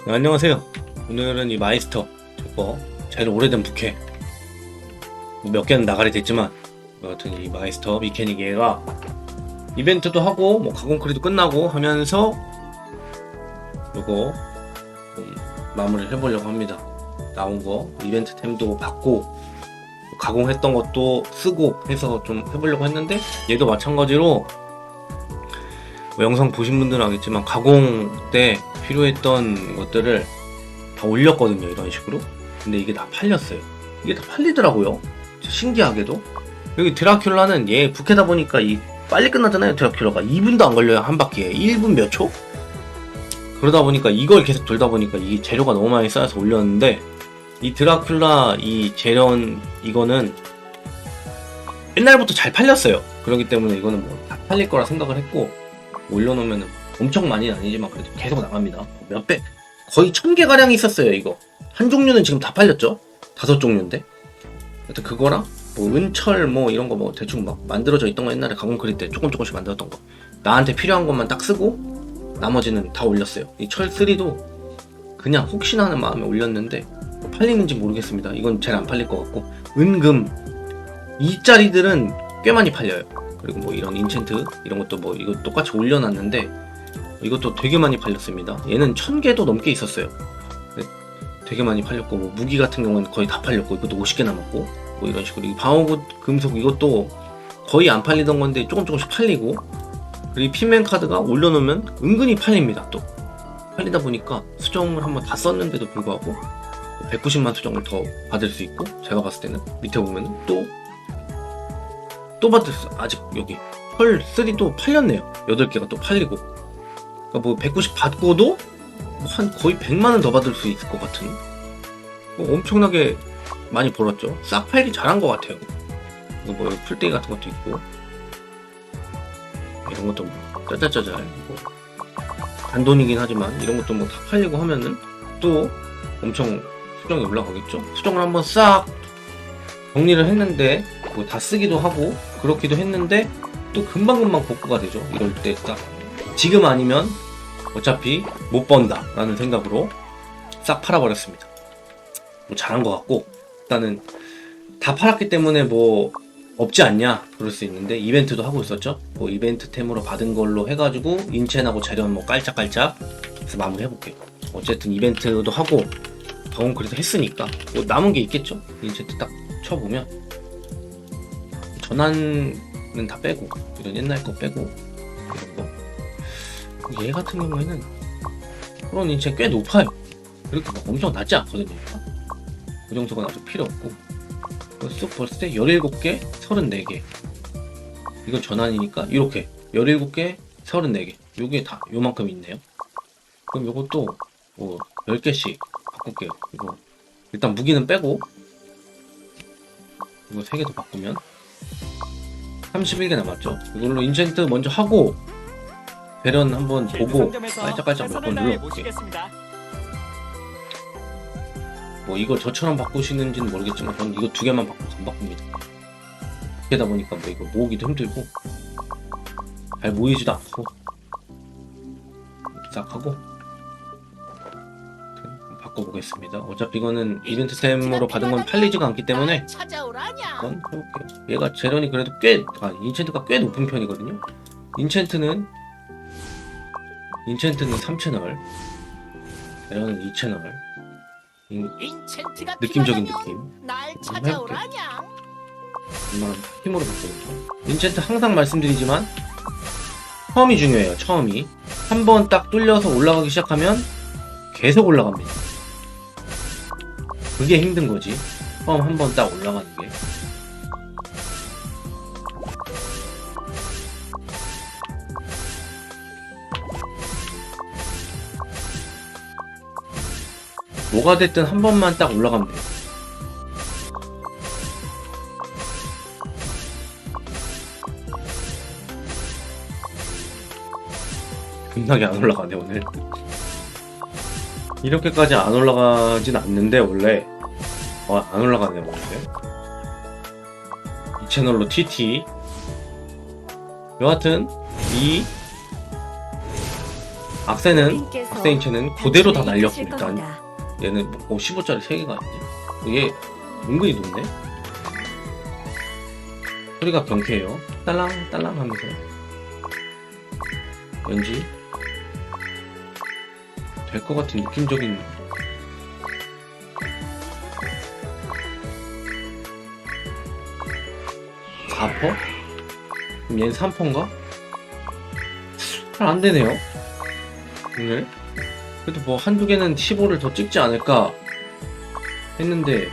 네, 안녕하세요. 오늘은 이 마이스터 저거 제일 오래된 부캐 몇 개는 나가리 됐지만 여하튼 이 마이스터 미케닉 얘가 이벤트도 하고 뭐 가공크리도 끝나고 하면서 요거 좀 마무리를 해보려고 합니다. 나온 거 이벤트 템도 받고 가공했던 것도 쓰고 해서 좀 해보려고 했는데 얘도 마찬가지로 뭐 영상 보신 분들은 알겠지만 가공 때 필요했던 것들을 다 올렸거든요 이런 식으로. 근데 이게 다 팔렸어요. 이게 다 팔리더라고요. 신기하게도. 여기 드라큘라는 얘 부캐다 보니까 이 빨리 끝나잖아요 드라큘라가. 2분도 안 걸려요 한 바퀴에. 1분 몇 초? 그러다 보니까 이걸 계속 돌다 보니까 이 재료가 너무 많이 쌓여서 올렸는데 이 드라큘라 이 재련 이거는 옛날부터 잘 팔렸어요. 그렇기 때문에 이거는 뭐 다 팔릴 거라 생각을 했고 올려놓으면 엄청 많이는 아니지만 그래도 계속 나갑니다. 몇 배, 거의 천 개 가량이 있었어요 이거. 한 종류는 지금 다 팔렸죠. 다섯 종류인데. 하여튼 그거랑 뭐 은철 뭐 이런 거 뭐 대충 막 만들어져 있던 거 옛날에 가공 그릴 때 조금 조금씩 만들었던 거. 나한테 필요한 것만 딱 쓰고 나머지는 다 올렸어요. 이 철 3도 그냥 혹시나 하는 마음에 올렸는데 뭐 팔리는지 모르겠습니다. 이건 제일 안 팔릴 것 같고 은금 2짜리들은 꽤 많이 팔려요. 그리고 뭐 이런 인챈트 이런 것도 뭐 이거 똑같이 올려놨는데 이것도 되게 많이 팔렸습니다. 얘는 천 개도 넘게 있었어요. 네, 되게 많이 팔렸고 뭐 무기 같은 경우는 거의 다 팔렸고 이것도 50개 남았고 뭐 이런 식으로 이 방어구 금속 이것도 거의 안 팔리던 건데 조금 조금씩 팔리고 그리고 이 피맨 카드가 올려놓으면 은근히 팔립니다. 또 팔리다 보니까 수정을 한번 다 썼는데도 불구하고 190만 수정을 더 받을 수 있고 제가 봤을 때는 밑에 보면 또 또수 아직 여기 펄 3도 팔렸네요. 8개가 또 팔리고. 그러니까 뭐 190 받고도 한 거의 100만 원 더 받을 수 있을 것 같은. 뭐 엄청나게 많이 벌었죠. 싹 팔기 잘한 것 같아요. 이거 뭐 풀떼기 같은 것도 있고. 이런 것도 뭐 짜잘짜잘 뭐 단돈이긴 하지만 이런 것도 뭐 다 팔리고 하면은 또 엄청 수정이 올라가겠죠? 수정을 한번 싹 정리를 했는데 뭐 다 쓰기도 하고 그렇기도 했는데 또 금방금방 복구가 되죠. 이럴 때 딱 지금 아니면 어차피 못 번다 라는 생각으로 싹 팔아버렸습니다. 뭐 잘한 것 같고 일단은 다 팔았기 때문에 뭐 없지 않냐 그럴 수 있는데 이벤트도 하고 있었죠. 뭐 이벤트템으로 받은 걸로 해가지고 인첸하고 재련 뭐 깔짝깔짝 해서 마무리 해볼게요. 어쨌든 이벤트도 하고 더운 그래도 했으니까 뭐 남은 게 있겠죠. 인첸트 딱 쳐보면 전환은 다 빼고 이런 옛날 거 빼고 이런 거. 얘 같은 경우에는 그런 인체 꽤 높아요. 그렇게 막 엄청 낮지 않거든요. 그 정도가 아주 필요 없고 쑥때 17개, 34개 이건 전환이니까 이렇게 17개, 34개 요게 다 요만큼 있네요. 그럼 요것도 뭐 10개씩 바꿀게요. 이거 일단 무기는 빼고 이거 3개 더 바꾸면 31개 남았죠. 이걸로 인챈트 먼저 하고 배런 한번 보고 깔짝깔짝 몇 번 눌러볼게요. 뭐 이거 저처럼 바꾸시는지는 모르겠지만 저는 이거 두 개만 바꾸고 안 바꿉니다. 그러다 보니까 뭐 이거 모으기도 힘들고 잘 모이지도 않고 싹 하고 바꿔보겠습니다. 어차피 이거는 이벤트템으로 받은 건 팔리지가 않기 때문에 얘가 제런이 그래도 꽤, 아, 인챈트가 꽤 높은 편이거든요. 인챈트는, 인챈트는 3채널, 제런은 2채널. 인챈트가 느낌적인? 느낌. 날 한번 찾아오라냐? 힘으로 바꾸죠. 인챈트 항상 말씀드리지만, 처음이 중요해요, 처음이. 한 번 딱 뚫려서 올라가기 시작하면 계속 올라갑니다. 그게 힘든 거지. 처음 한 번 딱 올라가는 게. 뭐가 됐든 한 번만 딱 올라가면 돼요. 겁나게 안 올라가네 오늘. 이렇게까지 안 올라가진 않는데 원래 어, 안 올라가네 원래. 이 채널로 TT. 여하튼 이 악세는 께서 악세 인체는 그대로 다 날렸고 일단. 얘는 뭐 15짜리 3개가 있네 얘 은근히 높네 소리가 경쾌해요 딸랑 딸랑 하면서 왠지 될 것 같은 느낌적인 사퍼 그럼 얘는 3퍼인가? 잘 안되네요 오늘 그래도 뭐 한두 개는 15를 더 찍지 않을까 했는데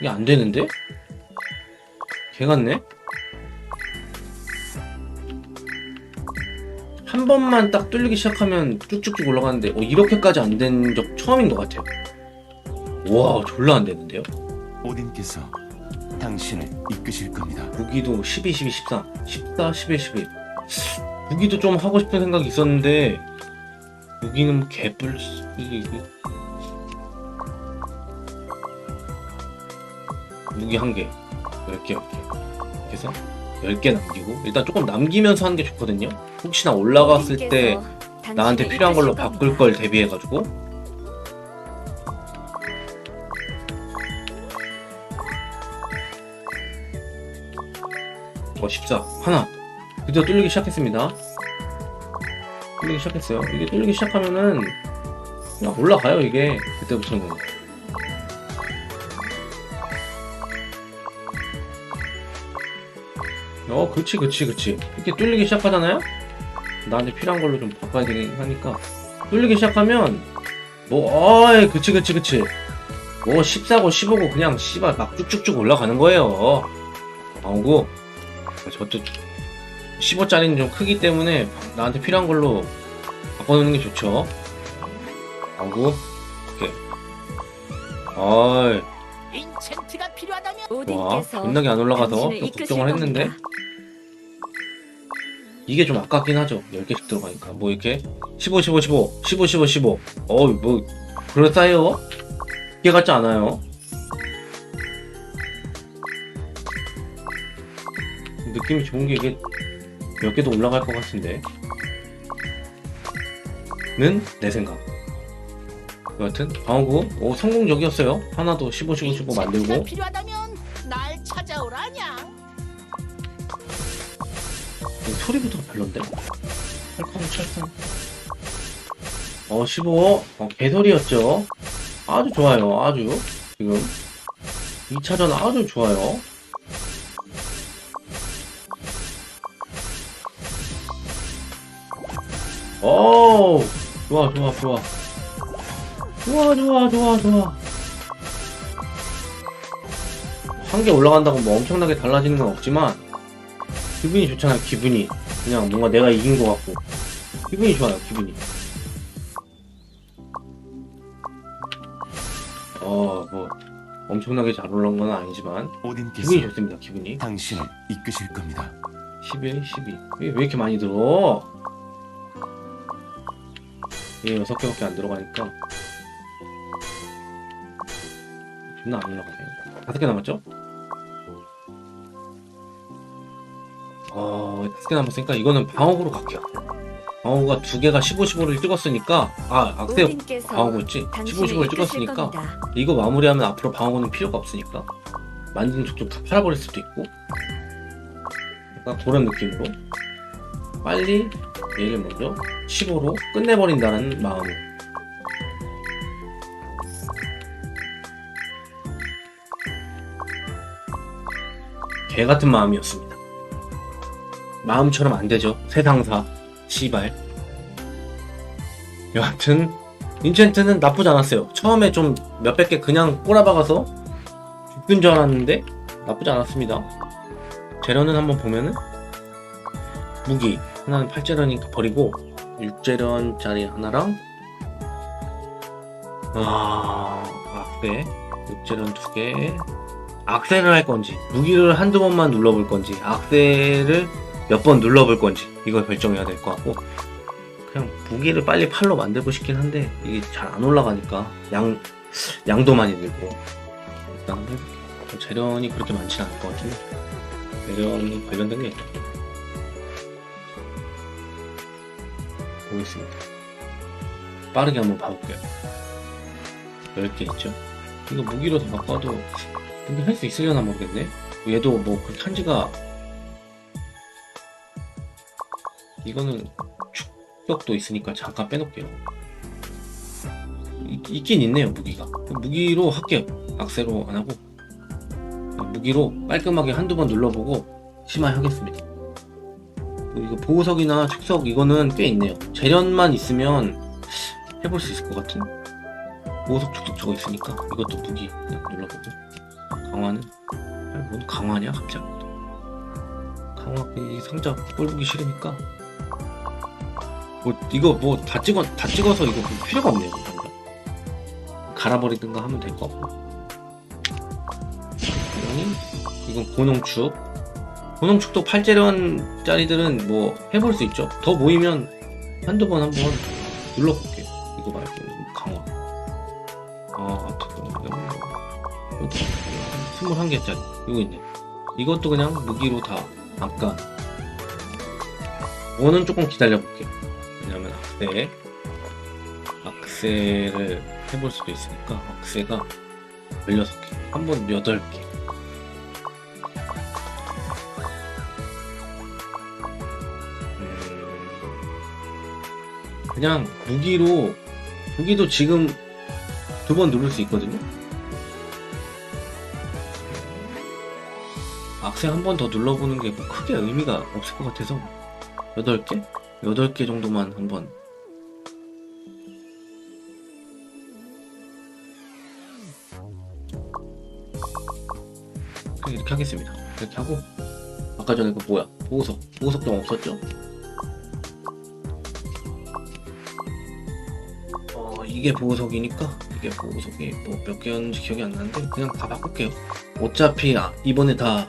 이게 안 되는데? 개 같네? 한 번만 딱 뚫리기 시작하면 쭉쭉쭉 올라가는데 어, 이렇게까지 안 된 적 처음인 것 같아요. 와 졸라 안 되는데요? 오딘께서 당신을 이끄실 겁니다. 무기도 12, 12, 13, 14, 11, 11. 무기도 좀 하고 싶은 생각이 있었는데 무기는 뭐 개뿔 무기 한 개, 10개, 10개. 그래서 10개 남기고 일단 조금 남기면서 하는 게 좋거든요. 혹시나 올라갔을 때 나한테 필요한 걸로 바꿀. 걸 대비해가지고 어, 14 하나. 드디어 뚫리기 시작했습니다. 뚫리기 시작했어요. 이게 뚫리기 시작하면은 그냥 올라가요 이게. 그때부터는 어 그치 그치 그치. 이렇게 뚫리기 시작하잖아요? 나한테 필요한 걸로 좀 바꿔야 되긴 하니까. 뚫리기 시작하면 뭐 어이 그치 그치 그치. 뭐 14고 15고 그냥 씨발 막 쭉쭉쭉 올라가는 거예요. 아우고 저도 15짜리는 좀 크기 때문에 나한테 필요한 걸로 바꿔놓는 게 좋죠 아우고 이렇게 어이 인챈트가 필요하다면 와 존나게 안 올라가서 좀 걱정을 했는데. 이게 좀 아깝긴 하죠. 10개씩 들어가니까. 뭐 이렇게 15, 15, 15, 15, 15, 15. 어우, 뭐, 그럴싸해요? 이게 같지 않아요? 느낌이 좋은 게 이게 몇 개도 올라갈 것 같은데. 는 내 생각. 여하튼, 방어구, 오, 성공적이었어요. 하나도 15, 15, 15 인챈트가 만들고. 필요하다면 날 찾아오라냥. 소리부터 별론데? 찰컹찰컹. 어, 15. 어, 개소리였죠. 아주 좋아요. 아주. 지금. 2차전 아주 좋아요. 오, 좋아, 좋아, 좋아. 좋아, 좋아, 좋아, 좋아. 한 개 올라간다고 뭐 엄청나게 달라지는 건 없지만, 기분이 좋잖아요, 기분이. 그냥 뭔가 내가 이긴 것 같고. 기분이 좋아요, 기분이. 어, 뭐, 엄청나게 잘 올라온 건 아니지만, 오딘께서 기분이 좋습니다, 기분이. 당신을 이끄실 겁니다. 11, 12. 왜, 왜 이렇게 많이 들어? 얘 6개밖에 안 들어가니까. 존나 안 올라가네. 5개 남았죠? 어, 5개 남았으니까 이거는 방어구로 갈게요. 방어구가 두 개가 15, 15를 찍었으니까, 아, 악세 방어구였지? 15, 당신을 15를 이끄실 찍었으니까. 이거 마무리하면 앞으로 방어구는 필요가 없으니까 만지는 족족 다 팔아버릴 수도 있고 약간 그런 느낌으로 빨리 얘를 먼저 15로 끝내버린다는 마음으로 개 같은 마음이었습니다. 마음처럼 안 되죠. 세상사 시발. 여하튼 인챈트는 나쁘지 않았어요. 처음에 좀 몇백 개 그냥 꼬라박아서 죽은 줄 알았는데 나쁘지 않았습니다. 재련은 한번 보면은 무기 하나는 8재련이니까 버리고 6재련짜리 하나랑 아 악세 6재련 두개 악세를 할 건지 무기를 한두 번만 눌러볼 건지 악세를 몇 번 눌러볼 건지 이걸 결정해야 될 것 같고 그냥 무기를 빨리 팔로 만들고 싶긴 한데 이게 잘 안 올라가니까 양 양도 많이 늘고 일단 한번 해볼게요. 재련이 그렇게 많지는 않을 것 같은데 재련이 관련된 게 있죠. 보겠습니다. 빠르게 한번 봐볼게요. 10개 있죠? 이거 무기로 다 바꿔도 근데 할 수 있으려나 모르겠네? 얘도 뭐 그렇게 한 지가 이거는 축격도 있으니까 잠깐 빼놓을게요. 있, 있긴 있네요 무기가 무기로 할게요 악세로 안 하고 무기로 깔끔하게 한두 번 눌러보고 심하게 하겠습니다 이거 보호석이나 축석 이거는 꽤 있네요. 재련만 있으면 해볼 수 있을 것 같은 보호석 축석 저거 있으니까 이것도 무기 그냥 눌러보고. 강화는? 아니, 뭔 강화냐 갑자기? 강화 이 상자 꼴보기 싫으니까. 뭐 이거 뭐 다 찍어 다 찍어서 이거 뭐 필요가 없네요 이거. 갈아버리든가 하면 될 것 같고. 이건 고농축 고농축도 8재련짜리들은 뭐 해볼 수 있죠. 더 모이면 한두 번 한번 눌러볼게요. 이거 말고 강화 아 어떻게 보면 21개짜리. 이거 있네. 이것도 그냥 무기로 다 아까 원은 조금 기다려볼게요. 왜냐면 악세 악세를 해볼 수도 있으니까 악세가 16개. 한번 8개 그냥 무기로 무기도 지금 두 번 누를 수 있거든요 악세 한 번 더 눌러보는 게 뭐 크게 의미가 없을 것 같아서 8개? 8개 정도만 한번 이렇게 하겠습니다. 이렇게 하고 아까 전에 그 뭐야 보호석 보호석 좀 없었죠? 이게 보호석이니까 이게 보호석이 뭐 몇 개였는지 기억이 안 나는데 그냥 다 바꿀게요. 어차피 아, 이번에 다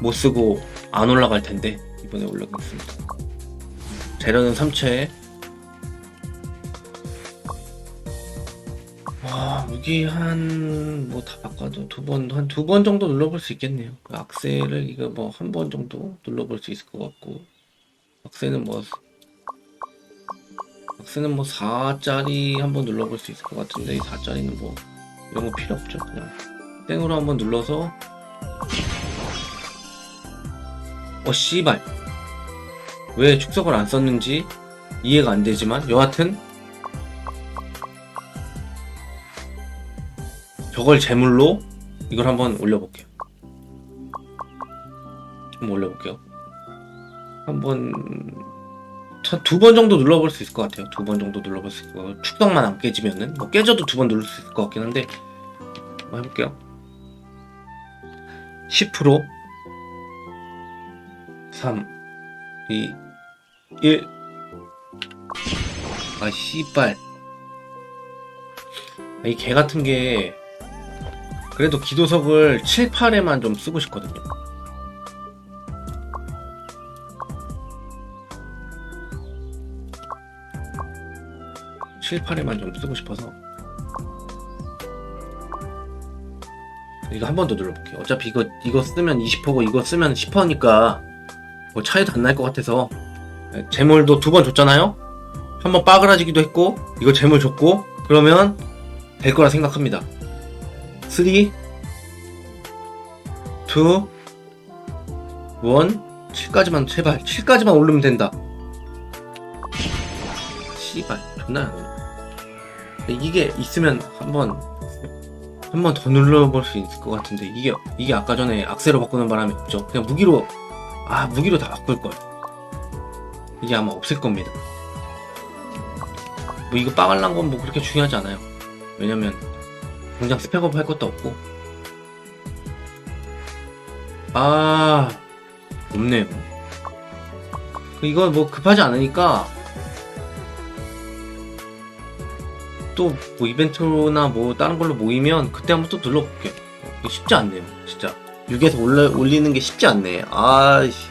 못 쓰고 안 올라갈 텐데 이번에 올라가겠습니다. 재료는 3채. 와 무기 한 뭐 다 바꿔도 두 번 한 두 번 정도 눌러볼 수 있겠네요. 그 악세를 이거 뭐 한 번 정도 눌러볼 수 있을 것 같고 악세는 뭐 악세는 뭐 4짜리 한번 눌러볼 수 있을 것 같은데 이 4짜리는 뭐 이런 거 필요 없죠. 그냥 땡으로 한번 눌러서 어 씨발 왜 축석을 안 썼는지 이해가 안 되지만 여하튼 저걸 제물로 이걸 한번 올려볼게요. 한번 올려볼게요. 한번 두 번 정도 눌러볼 수 있을 것 같아요. 두 번 정도 눌러볼 수 같아요. 축덕만 안 깨지면은 뭐 깨져도 두 번 누를 수 있을 것 같긴 한데 한번 해볼게요. 10% 3 2 1 아, 씨발. 아, 이개 같은 게, 그래도 기도석을 7, 8에만 좀 쓰고 싶거든요. 칠 8에만 좀 쓰고 싶어서. 이거 한 번 더 눌러볼게요. 어차피 이거, 이거 쓰면 20%고 이거 쓰면 10%니까 뭐 차이도 안 날 것 같아서. 재물도 두 번 줬잖아요? 한 번 빠그라지기도 했고, 이거 재물 줬고, 그러면 될 거라 생각합니다. 3, 2, 1, 7까지만, 제발, 7까지만 오르면 된다. 씨발, 존나. 이게 있으면 한 번, 한 번 더 눌러볼 수 있을 것 같은데, 이게, 이게 아까 전에 악세로 바꾸는 바람에 없죠. 그냥 무기로, 아, 무기로 다 바꿀 걸. 이게 아마 없을 겁니다. 뭐 이거 빠갈란 건 뭐 그렇게 중요하지 않아요. 왜냐면 당장 스펙업 할 것도 없고. 아 없네요. 그 이거 뭐 급하지 않으니까 또 뭐 이벤트나 뭐 다른 걸로 모이면 그때 한번 또 눌러볼게요. 이게 쉽지 않네요, 진짜. 6에서 올라, 올리는 게 쉽지 않네. 아이씨.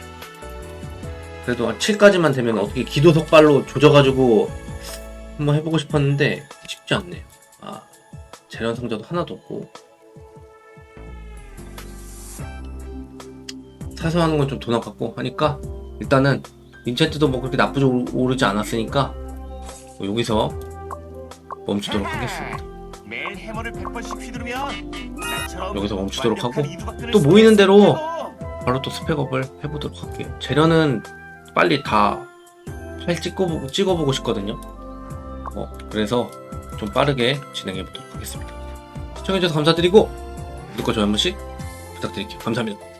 그래도 한 7까지만 되면 어떻게 기도 석발로 조져가지고 한번 해보고 싶었는데 쉽지 않네요. 아 재련 상자도 하나도 없고 사서 하는 건 좀 돈 아깝고 하니까 일단은 인챈트도 뭐 그렇게 나쁘게 오- 오르지 않았으니까 여기서 멈추도록 하겠습니다. 매일 해머를 100번씩 휘두르면 나처럼 여기서 멈추도록 하고 완벽한 또쓸 모이는 수 대로. 바로 또 스펙업을 해보도록 할게요. 재련은 빨리 다팔 찍어보고, 찍어보고 싶거든요. 어, 그래서 좀 빠르게 진행해보도록 하겠습니다. 시청해주셔서 감사드리고 구독과 좋아요 한 번씩 부탁드릴게요. 감사합니다.